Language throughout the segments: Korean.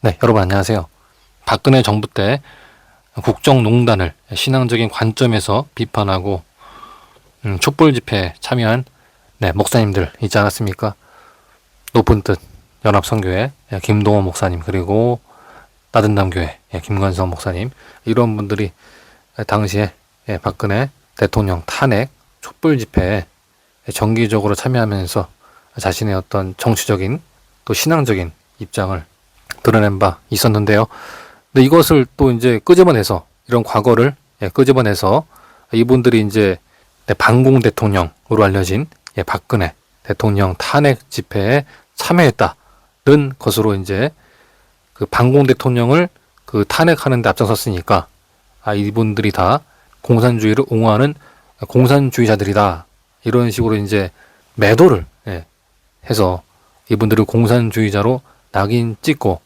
네, 여러분 안녕하세요. 박근혜 정부 때 국정농단을 신앙적인 관점에서 비판하고 음, 촛불 집회에 참여한 네, 목사님들 있지 않았습니까? 높은 뜻 연합성교회 예, 김동호 목사님 그리고 따뜻남교회 예, 김관성 목사님 이런 분들이 당시에 예, 박근혜 대통령 탄핵 촛불 집회에 정기적으로 참여하면서 자신의 어떤 정치적인 또 신앙적인 입장을 드러낸 바 있었는데요. 근데 이것을 또 이제 끄집어내서 이런 과거를 예, 끄집어내서 이분들이 이제 네, 반공 대통령으로 알려진 예, 박근혜 대통령 탄핵 집회에 참여했다는 것으로 이제 그 반공 대통령을 그 탄핵하는 데 앞장섰으니까 아 이분들이 다 공산주의를 옹호하는 공산주의자들이다 이런 식으로 이제 매도를 예, 해서 이분들을 공산주의자로 낙인 찍고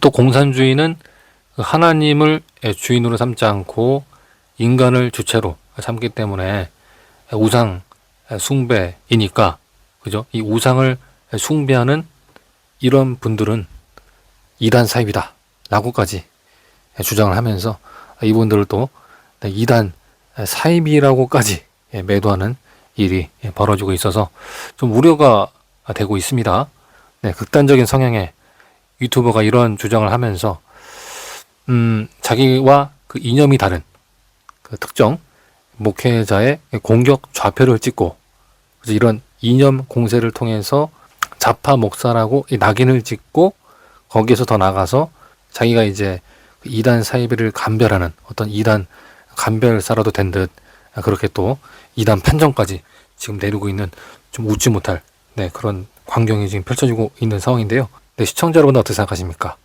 또 공산주의는 그 하나님을 예, 주인으로 삼지 않고 인간을 주체로 삼기 때문에 우상 숭배이니까 그죠? 이 우상을 숭배하는 이런 분들은 이단 사입이다 라고까지 주장을 하면서 이분들을 또 이단 사입이라고까지 매도하는 일이 벌어지고 있어서 좀 우려가 되고 있습니다. 네, 극단적인 성향의 유튜버가 이런 주장을 하면서 음, 자기와 그 이념이 다른 그 특정 목회자의 공격 좌표를 찍고 그래서 이런 이념 공세를 통해서 자파 목사라고 이 낙인을 찍고 거기에서 더 나가서 자기가 이제 그 이단 사이비를 감별하는 어떤 이단 감별사라도 된 듯 그렇게 또 이단 판정까지 지금 내리고 있는 좀 웃지 못할 네, 그런 광경이 지금 펼쳐지고 있는 상황인데요. 네, 시청자 여러분 어떻게 생각하십니까?